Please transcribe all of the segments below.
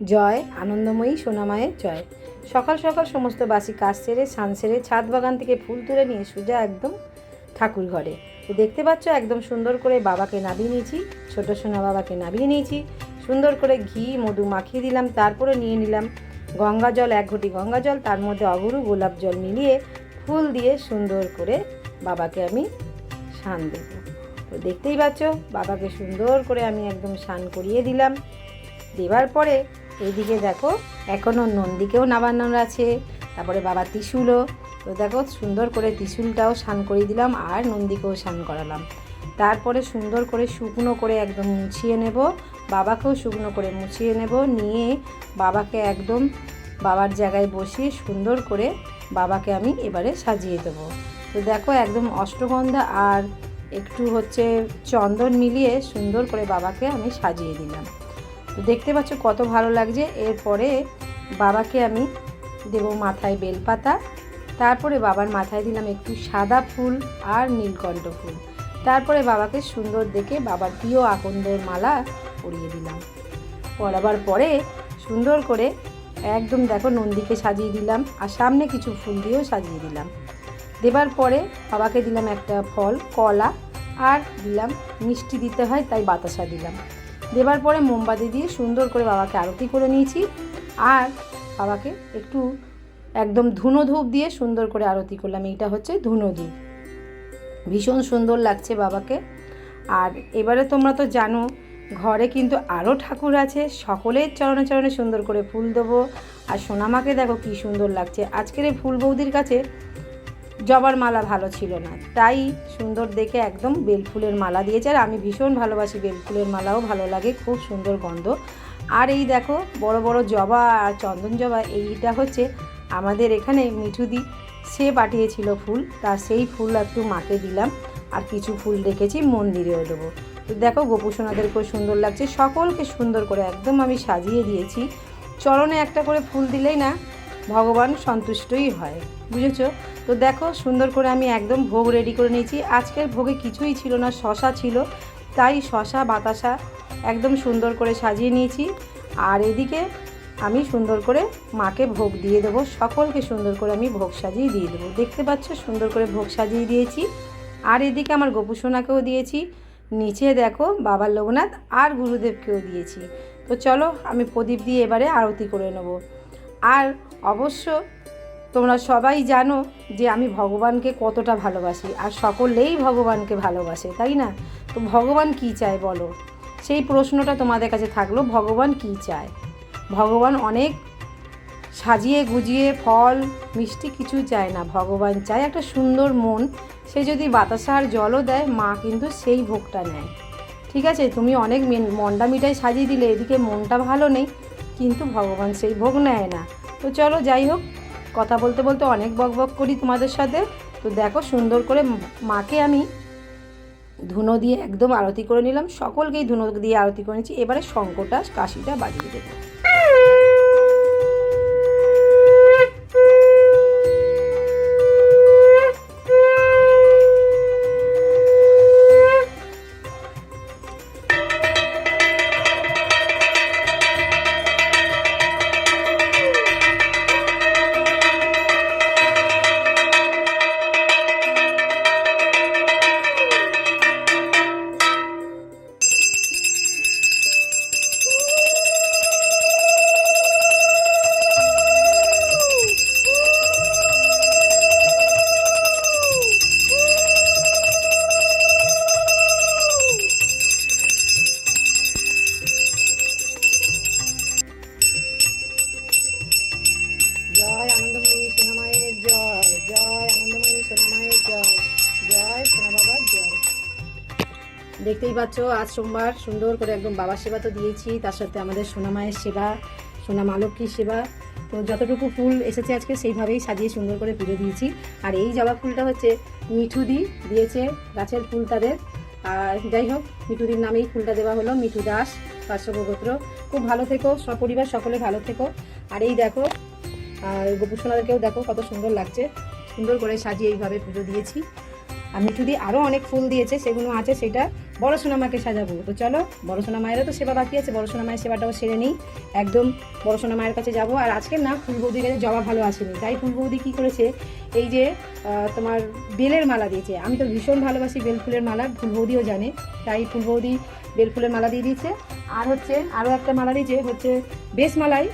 জয়, আনন্দময়ী, সোনামায়ের জয়। সকাল সকাল সমস্ত বাসি কাজ সেরে সান সেরে, ছাদ বাগান থেকে ফুল তুলে নিয়ে সোজা একদম ঠাকুর ঘরে। তো দেখতে পাচ্ছ, একদম সুন্দর করে বাবাকে নাবিয়ে নিয়েছি, ছোটো সোনা বাবাকে নাবিয়ে নিয়েছি। সুন্দর করে ঘি, মধু মাখিয়ে দিলাম, তারপরে নিয়ে নিলাম গঙ্গা জল, এক ঘটি গঙ্গা জল, তার মধ্যে অগরু গোলাপ জল মিলিয়ে ফুল দিয়ে সুন্দর করে বাবাকে আমি স্নান দেব। তো দেখতেই পাচ্ছ, বাবাকে সুন্দর করে আমি একদম স্নান করিয়ে দিলাম। দেওয়ার পরে এইদিকে দেখো এখনও নন্দীকেও নাবান্নর আছে, তারপরে বাবা ত্রিশুলও। তো দেখো, সুন্দর করে ত্রিশুলটাও স্নান করিয়ে দিলাম আর নন্দীকেও স্নান করালাম। তারপরে সুন্দর করে শুকনো করে একদম মুছিয়ে নেব, বাবাকেও শুকনো করে মুছিয়ে নেব, নিয়ে বাবাকে একদম বাবার জায়গায় বসিয়ে সুন্দর করে বাবাকে আমি এবারে সাজিয়ে দেবো। তো দেখো, একদম অষ্টগন্ধা আর একটু হচ্ছে চন্দন মিলিয়ে সুন্দর করে বাবাকে আমি সাজিয়ে দিলাম। দেখতে পাচ্ছ কত ভালো লাগছে। এরপরে বাবাকে আমি দেবো মাথায় বেলপাতা। তারপরে বাবার মাথায় দিলাম একটু সাদা ফুল আর নীলকণ্ঠ ফুল। তারপরে বাবাকে সুন্দর দেখে বাবার প্রিয় আকন্দের মালা পরিয়ে দিলাম। পরাবার পরে সুন্দর করে একদম দেখো নন্দীকে সাজিয়ে দিলাম আর সামনে কিছু ফুল দিয়েও সাজিয়ে দিলাম। দেবার পরে বাবাকে দিলাম একটা ফল, কলা আর দিলাম মিষ্টি দিতে হয় তাই বাতাসা দিলাম। দেবার পরে মোমবাতি দিয়ে সুন্দর করে বাবাকে আরতি করে নিয়েছি। আর বাবাকে একটু একদম ধুনো ধূপ দিয়ে সুন্দর করে আরতি করলাম। এইটা হচ্ছে ধুনো ধূপ ভীষণ সুন্দর লাগছে বাবাকে। আর এবারে তোমরা তো জানো, ঘরে কিন্তু আরও ঠাকুর আছে। সকলের চরণে চরণে সুন্দর করে ফুল দেবো। আর সোনামাকে দেখো কি সুন্দর লাগছে। আজকের এই ফুল বৌদির কাছে জবার মালা ভালো ছিল না। তাই সুন্দর দেখে একদম বেলফুলের মালা দিয়েছে। আর আমি ভীষণ ভালোবাসি বেলফুলের মালাও, ভালো লাগে, খুব সুন্দর গন্ধ। আর এই দেখো, বড় বড় জবা আর চন্দন জবা, এইটা হচ্ছে আমাদের এখানে মিঠুদি, সে পাঠিয়েছিল ফুল। তা সেই ফুল একটু মাকে দিলাম। আর কিছু ফুল রেখেছি মন্দিরেও দেবো। তো দেখো গোপুসোনাদেরকেও সুন্দর লাগছে। সকলকে সুন্দর করে একদম আমি সাজিয়ে দিয়েছি। চরণে একটা করে ফুল দিলেই না ভগবান সন্তুষ্টই হয়। বুঝেছ? তো দেখো, সুন্দর করে আমি একদম ভোগ রেডি করে নিয়েছি। আজকের ভোগে কিছুই ছিল না, শশা ছিল। তাই শশা, বাতাসা একদম সুন্দর করে সাজিয়ে নিয়েছি। আর এদিকে আমি সুন্দর করে মাকে ভোগ দিয়ে দেবো। সকলকে সুন্দর করে আমি ভোগ সাজিয়ে দিয়ে দেবো। দেখতে পাচ্ছ? সুন্দর করে ভোগ সাজিয়ে দিয়েছি। আর এদিকে আমার গোপুসোনাকেও দিয়েছি। নিচে দেখো বাবার লোকনাথ আর গুরুদেবকেও দিয়েছি। তো চলো, আমি প্রদীপ দিয়ে এবারে আরতি করে নেব। আর অবশ্য তোমরা সবাই জানো যে আমি ভগবানকে কতটা ভালোবাসি, আর সকলেই ভগবানকে ভালোবাসে, তাই না? তো ভগবান কি চায় বলো? সেই প্রশ্নটা তোমাদের কাছে থাকল, ভগবান কি চায়? ভগবান অনেক সাজিয়ে গুজিয়ে ফল, মিষ্টি কিছু চায় না, ভগবান চায় একটা সুন্দর মন, সে যদি বাতাসা আর জলও দেয়, মা কিন্তু সেই ভোগটা নেয়। ঠিক আছে? তুমি অনেক মেন- মন্ডা মিঠাই সাজিয়ে দিলে, এদিকে মনটা ভালো নেই কিন্তু ভগবান সেই ভোগ নেয় না। তো চলো যাই হোক, কথা বলতে বলতে অনেক বক বক করি তোমাদের সাথে। তো দেখো সুন্দর করে মাকে আমি ধুনো দিয়ে একদম আরতি করে নিলাম। সকলকেই ধুনো দিয়ে আরতি করে নিচ্ছি। এবারে শঙ্কটা কাশিটা বাজিয়ে দেবো। দেখতেই পাচ্ছ, আজ সোমবার, সুন্দর করে একদম বাবার সেবা তো দিয়েছি, তার সাথে আমাদের সোনামায়ের সেবা, সোনা মা লক্ষ্মীর সেবা। তো যতটুকু ফুল এসেছে আজকে, সেইভাবেই সাজিয়ে সুন্দর করে পুজো দিয়েছি। আর এই জবা ফুলটা হচ্ছে মিঠুদি দিয়েছে গাছের ফুল তাদের। আর যাই হোক, মিঠুদির নামেই ফুলটা দেওয়া হলো, মিঠু দাস পার্শ্বগোত্র খুব ভালো থেকো, সপরিবার সকলে ভালো থেকো। আর এই দেখো, আর গোপুসোনাদেরকেও দেখো, কত সুন্দর লাগছে। সুন্দর করে সাজিয়ে এইভাবে পুজো দিয়েছি। আর মিঠুদি আরও অনেক ফুল দিয়েছে, সেগুলো আছে, সেটা বড় সোনা মাকে সাজাবো। তো চলো, বড় সোনা মায়েরও তো সেবা বাকি আছে, বড় সোনা মায়ের সেবাটাও সেরে নিই। একদম বড় সোনা মায়ের কাছে যাব। আর আজকে না, ফুল বৌদির কাছে জবা ভালো আসেনি। তাই ফুল বৌদি কী করেছে, এই যে তোমার বেলের মালা দিয়েছে। আমি তো ভীষণ ভালোবাসি বেল ফুলের মালা, ফুল বৌদিও জানে। তাই ফুল বৌদি বেল ফুলের মালা দিয়ে দিয়েছে। আর হচ্ছে, আরও একটা মালা দিয়েছে, হচ্ছে বেশ মালাই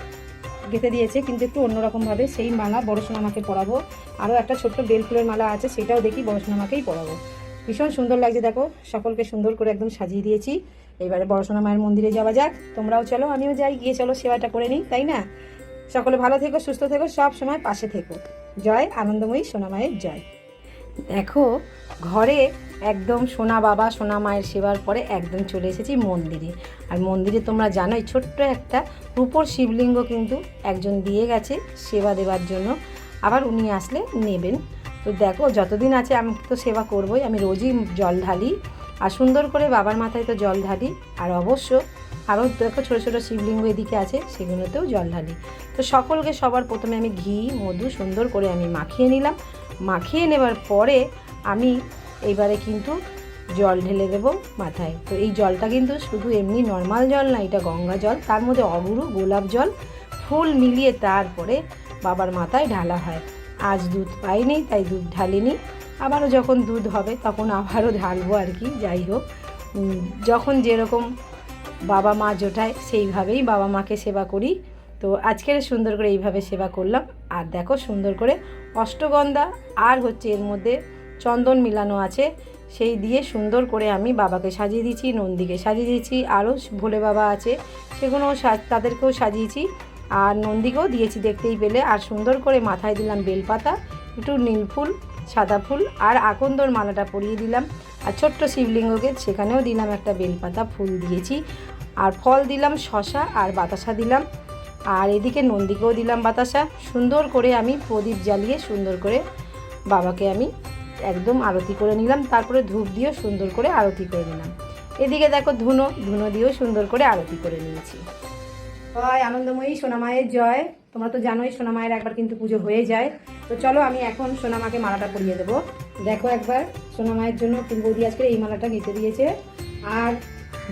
গেঁথে দিয়েছে, কিন্তু একটু অন্যরকমভাবে সেই মালা বড় সোনামাকে পরাবো। আরও একটা ছোট্ট বেল ফুলের মালা আছে, সেটাও দেখি বড় সোনামাকেই পরাবো। ভীষণ সুন্দর লাগছে, দেখো। সকলকে সুন্দর করে একদম সাজিয়ে দিয়েছি। এবারে বড় সোনা মায়ের মন্দিরে যাওয়া যাক। তোমরাও চলো, আমিও যাই, গিয়ে চলো, সেবাটা করে নিই, তাই না? সকলে ভালো থেকো, সুস্থ থেকো, সব সময় পাশে থেকো। জয় আনন্দময়ী সোনা মায়ের জয়। দেখো, ঘরে একদম সোনা বাবা, সোনা মায়ের সেবার পরে একদম চলে এসেছি মন্দিরে। আর মন্দিরে তোমরা জানোই, ছোট্ট একটা রূপোর শিবলিঙ্গ কিন্তু একজন দিয়ে গেছে সেবা দেওয়ার জন্য। আবার উনি আসলে নেবেন। তো দেখো, যতদিন আছে আমি তো সেবা করবই, আমি রোজই জল ঢালি। আর সুন্দর করে বাবার মাথায় তো জল ঢালি। আর অবশ্য আরও দেখো ছোটো ছোটো শিবলিঙ্গ এদিকে আছে, সেগুলোতেও জল ঢালি। তো সকলকে সবার প্রথমে আমি ঘি, মধু সুন্দর করে আমি মাখিয়ে নিলাম। মাখিয়ে নেবার পরে আমি এইবারে কিন্তু জল ঢেলে দেবো মাথায়। তো এই জলটা কিন্তু শুধু এমনি নর্মাল জল না, এটা গঙ্গা জল। তার মধ্যে অগুরু গোলাপ জল, ফুল মিলিয়ে তারপরে বাবার মাথায় ঢালা হয়। আজ দুধ পাইনি, তাই দুধ ঢালিনি। আবারও যখন দুধ হবে, তখন আবারও ঢালবো আর কি, যাই হোক। যখন যেরকম বাবা মা জোটায়, সেইভাবেই বাবা মাকে সেবা করি। তো আজকের সুন্দর করে এইভাবে সেবা করলাম। আর দেখো সুন্দর করে অষ্টগন্ধা আর হচ্ছে এর মধ্যে চন্দন মিলানো আছে, সেই দিয়ে সুন্দর করে আমি বাবাকে সাজিয়ে দিয়েছি, নন্দীকে সাজিয়ে দিয়েছি। আরও ভোলে বাবা আছে, সেগুলোও সাজ- তাদেরকেও সাজিয়েছি। আর নন্দীকেও দিয়েছি দেখতেই পেলে। আর সুন্দর করে মাথায় দিলাম বেলপাতা, একটু নীল ফুল, সাদা ফুল, আর আকন্দর মালাটা পরিয়ে দিলাম। আর ছোট্ট শিবলিঙ্গকে সেখানেও দিলাম একটা বেলপাতা, ফুল দিয়েছি। আর ফল দিলাম শশা আর বাতাসা দিলাম। আর এদিকে নন্দীকেও দিলাম বাতাসা। সুন্দর করে আমি প্রদীপ জ্বালিয়ে সুন্দর করে বাবাকে আমি একদম আরতি করে নিলাম। তারপরে ধূপ দিয়েও সুন্দর করে আরতি করে নিলাম। এদিকে দেখো ধুনো ধুনো দিয়েও সুন্দর করে আরতি করে নিয়েছি। হয়, আনন্দময়ী সোনামায়ের জয়। তোমরা তো জানোই সোনামায়ের একবার কিন্তু পুজো হয়ে যায়। তো চলো আমি এখন সোনামাকে মালাটা পরিয়ে দেবো। দেখো একবার সোনামায়ের জন্য ফুলবৌদি আজকে এই মালাটা নিতে দিয়েছে। আর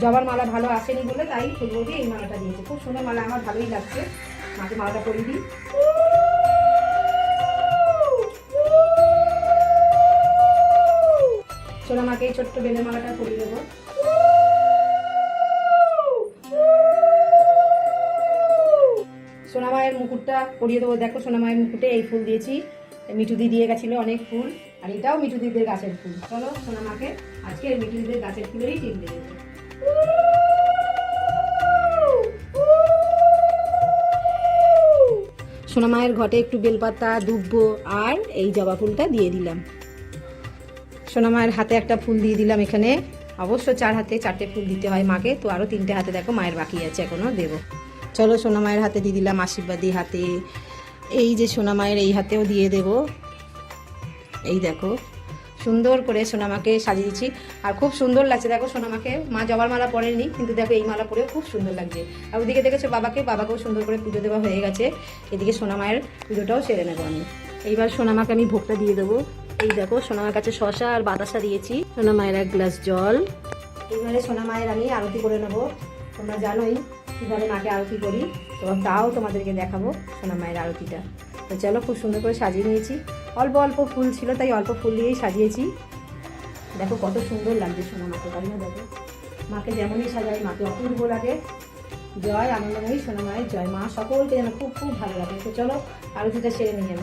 জবার মালা ভালো আসেনি বলে তাই ফুলবৌদি এই মালাটা দিয়েছে। খুব সুন্দর মালা আমার ভালোই লাগছে। মাকে মালাটা পরিয়ে দিই। সোনামাকে এই ছোট্ট বেলের মালাটা পরিয়ে দেবো। পরিয়ে দেবো। দেখো সোনামায়ের মুকুটে এই ফুল দিয়েছি। মিঠুদি দিয়ে গেছিল অনেক ফুল, আর এটাও মিঠুদিদের গাছের ফুল। চলো সোনামাকে আজকে মিঠুদিদের গাছের ফুলেরই টিপ দিয়ে সোনামায়ের ঘটে একটু বেলপাতা, দুব্বো আর এই জবা ফুলটা দিয়ে দিলাম। সোনামায়ের হাতে একটা ফুল দিয়ে দিলাম এখানে। অবশ্য চার হাতে চারটে ফুল দিতে হয় মাকে, তো আরও তিনটে হাতে দেখো মায়ের বাকি আছে এখনও দেবো। চলো সোনামায়ের হাতে দিয়ে দিলাম আশীর্বাদী হাতে। এই যে সোনামায়ের এই হাতেও দিয়ে দেব। এই দেখো, সুন্দর করে সোনামাকে সাজিয়ে দিচ্ছি। আর খুব সুন্দর লাগছে, দেখো সোনামাকে, মা জবার মালা পরেনি কিন্তু দেখো এই মালা পরেও খুব সুন্দর লাগছে। আর ওদিকে দেখেছ বাবাকে, বাবাকেও সুন্দর করে পুজো দেওয়া হয়ে গেছে। এদিকে সোনামায়ের পুজোটাও সেরে নেব আমি। এইবার সোনামাকে আমি ভোগটা দিয়ে দেবো। এই দেখো, সোনামার কাছে শশা আর বাতাসা দিয়েছি। সোনামায়ের এক গ্লাস জল। এইবারে সোনামায়ের আমি আরতি করে নেব। তোমরা জানোই কীভাবে মাকে আরতি করি। তো তাও তোমাদেরকে দেখাবো সোনা মায়ের আরতিটা। তো চলো খুব সুন্দর করে সাজিয়ে নিয়েছি। অল্প অল্প ফুল ছিল, তাই অল্প ফুল দিয়েই সাজিয়েছি। দেখো কত সুন্দর লাগছে সোনা মাকে, তাই না দেখো? মাকে যেমনই সাজাই, মাকে অপূর্ব লাগে। জয় আনন্দময়ী সোনা মায়ের জয়। মা সকলকে যেন খুব খুব ভালো লাগে। তো চলো আরতিটা সেরে নিয়ে যাব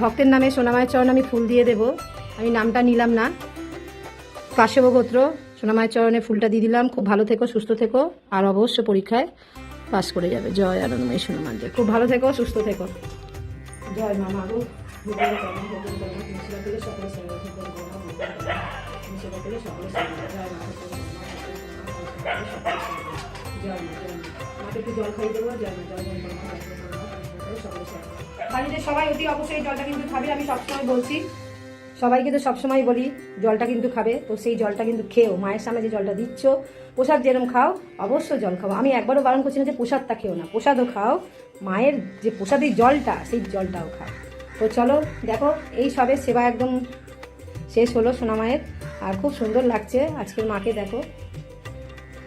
ভক্তের নামে সোনামায়ের চরণ আমি ফুল দিয়ে দেব। আমি নামটা নিলাম না। কাশ্যপ গোত্র সোনামায়ের চরণে ফুলটা দিয়ে দিলাম। খুব ভালো থেকো, সুস্থ থেকো। আর অবশ্য পরীক্ষায় পাশ করে যাবে। জয় আনন্দময়ী জয় খুব ভালো থেকো, সুস্থ থেকো। জয় মা মাগো। জল খাইয়ে দেবো জল জল বাড়িতে সবাই অতি অবশ্যই জলটা কিন্তু খাবে, আমি সবসময় বলছি। সবাইকে তো সবসময় বলি, জলটা কিন্তু খাবে, তো সেই জলটা কিন্তু খেও। মায়ের সামনে যে জলটা দিচ্ছ, প্রসাদ যেরকম খাও, অবশ্যই জল খাও। আমি একবারও বারণ করছি না যে প্রসাদটা খেও না, প্রসাদও খাও। মায়ের যে প্রসাদের জলটা, সেই জলটাও খাও। তো চলো, দেখো, এই সবে সেবা একদম শেষ হলো সোনা মায়ের। আর খুব সুন্দর লাগছে, আজকের মাকে দেখো।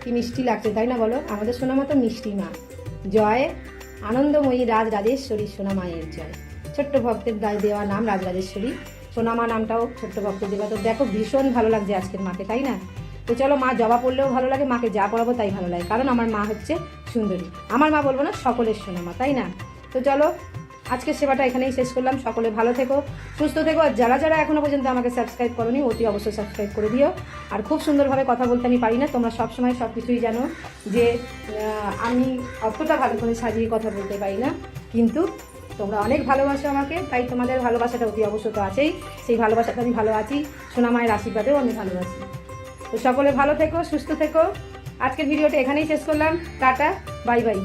কি মিষ্টি লাগছে, তাই না বলো? আমাদের সোনা মা তো মিষ্টি মা। জয় আনন্দময়ী রাজ রাজেশ্বরী সোনা মায়ের জয়। ছোট্ট ভক্তের দেওয়া নাম রাজ রাজেশ্বরী সোনামা নামটাও ছোট্ট ভক্তের দেওয়া। তো দেখো, ভীষণ ভালো লাগছে আজকের মাকে, তাই না? তো চলো, মা জবা পড়লেও ভালো লাগে, মাকে যা পড়াবো তাই ভালো লাগে। কারণ আমার মা হচ্ছে সুন্দরী। আমার মা বলব না, সকলের সোনামা, তাই না? তো চলো আজকের সেবাটা এখানেই শেষ করলাম। সকলে ভালো থেকো, সুস্থ থেকো, আর যারা যারা এখনও পর্যন্ত আমাকে সাবস্ক্রাইব করোনি, অতি অবশ্যই সাবস্ক্রাইব করে দিও। আর খুব সুন্দরভাবে কথা বলতে আমি পারি না, তোমরা সবসময় সব কিছুই জানো যে আমি অতটা ভালো করে সাজিয়ে কথা বলতে পারি না, কিন্তু তোমরা অনেক ভালোবাসো আমাকে, তাই তোমাদের ভালোবাসাটা অতি অবশ্য তো আছেই। সেই ভালোবাসাটা আমি ভালো আছি, সোনা মায়ের আশীর্বাদেও আমি ভালোবাসি তো সকলে ভালো থেকো, সুস্থ থেকো। আজকের ভিডিওটা এখানেই শেষ করলাম। Tata, bye bye.